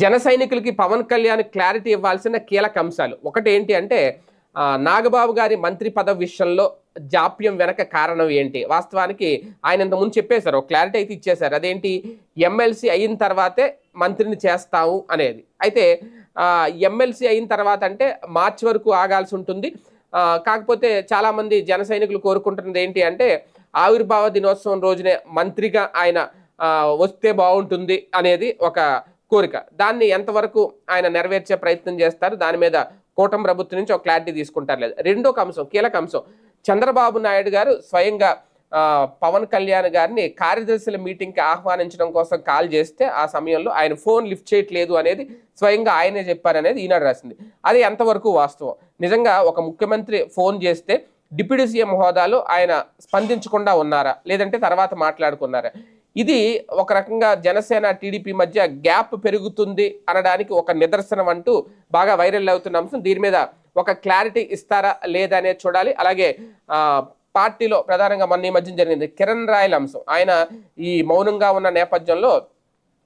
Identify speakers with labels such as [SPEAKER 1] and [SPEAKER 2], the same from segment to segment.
[SPEAKER 1] జన సైనికులకి పవన్ కళ్యాణ్ క్లారిటీ ఇవ్వాల్సిన కీలక అంశాలు. ఒకటి ఏంటి అంటే నాగబాబు గారి మంత్రి పదవి విషయంలో జాప్యం వెనక కారణం ఏంటి? వాస్తవానికి ఆయన ఇంతకుముందు చెప్పేశారు ఒక క్లారిటీ అయితే ఇచ్చేశారు. అదేంటి? ఎమ్మెల్సీ అయిన తర్వాతే మంత్రిని చేస్తాము అనేది. అయితే ఎమ్మెల్సీ అయిన తర్వాత అంటే మార్చి వరకు ఆగాల్సి ఉంటుంది. కాకపోతే చాలామంది జన సైనికులు కోరుకుంటున్నది ఏంటి అంటే ఆవిర్భావ దినోత్సవం రోజునే మంత్రిగా ఆయన వస్తే బాగుంటుంది అనేది ఒక కోరిక. దాన్ని ఎంతవరకు ఆయన నెరవేర్చే ప్రయత్నం చేస్తారు దాని మీద కూటమి ప్రభుత్వం నుంచి ఒక క్లారిటీ తీసుకుంటారు లేదు. రెండో అంశం కీలక అంశం. చంద్రబాబు నాయుడు గారు స్వయంగా పవన్ కళ్యాణ్ గారిని కార్యదర్శుల మీటింగ్కి ఆహ్వానించడం కోసం కాల్ చేస్తే ఆ సమయంలో ఆయన ఫోన్ లిఫ్ట్ చేయట్లేదు అనేది స్వయంగా ఆయనే చెప్పారనేది ఈనాడు రాసింది. అది ఎంతవరకు వాస్తవం? నిజంగా ఒక ముఖ్యమంత్రి ఫోన్ చేస్తే డిప్యూటీ సీఎం హోదాలో ఆయన స్పందించకుండా ఉన్నారా? లేదంటే తర్వాత మాట్లాడుకున్నారా? ఇది ఒక రకంగా జనసేన టీడీపీ మధ్య గ్యాప్ పెరుగుతుంది అనడానికి ఒక నిదర్శనం అంటూ బాగా వైరల్ అవుతున్న అంశం. దీని మీద ఒక క్లారిటీ ఇస్తారా లేదా అనేది చూడాలి. అలాగే పార్టీలో ప్రధానంగా మొన్న ఈ మధ్య జరిగింది కిరణ్ రాయల్ అంశం. ఆయన ఈ మౌనంగా ఉన్న నేపథ్యంలో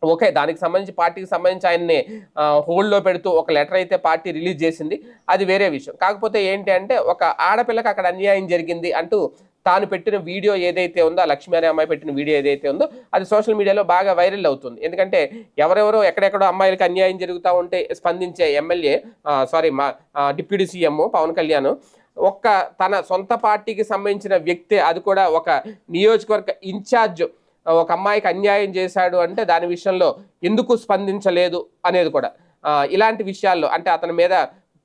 [SPEAKER 1] ఓకే దానికి సంబంధించి పార్టీకి సంబంధించి ఆయన్ని హోల్డ్లో పెడుతూ ఒక లెటర్ అయితే పార్టీ రిలీజ్ చేసింది. అది వేరే విషయం. కాకపోతే ఏంటి అంటే ఒక ఆడపిల్లకి అక్కడ అన్యాయం జరిగింది అంటూ తాను పెట్టిన వీడియో ఏదైతే ఉందో ఆ లక్ష్మీ అనే అమ్మాయి పెట్టిన వీడియో ఏదైతే ఉందో అది సోషల్ మీడియాలో బాగా వైరల్ అవుతుంది. ఎందుకంటే ఎవరెవరో ఎక్కడెక్కడో అమ్మాయిలకు అన్యాయం జరుగుతూ ఉంటే స్పందించే ఎమ్మెల్యే సారీ మా డిప్యూటీ సీఎం పవన్ కళ్యాణ్ ఒక్క తన సొంత పార్టీకి సంబంధించిన వ్యక్తే అది కూడా ఒక నియోజకవర్గ ఇన్ఛార్జ్ ఒక అమ్మాయికి అన్యాయం చేశాడు అంటే దాని విషయంలో ఎందుకు స్పందించలేదు అనేది కూడా. ఇలాంటి విషయాల్లో అంటే అతని మీద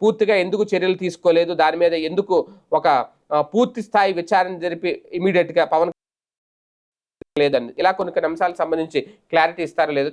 [SPEAKER 1] పూర్తిగా ఎందుకు చర్యలు తీసుకోలేదు దాని మీద ఎందుకు ఒక పూర్తి స్థాయి విచారణ జరిపి ఇమీడియట్గా పవన్ లేదండి. ఇలా కొన్ని కొన్ని అంశాలకు సంబంధించి క్లారిటీ ఇస్తారో లేదో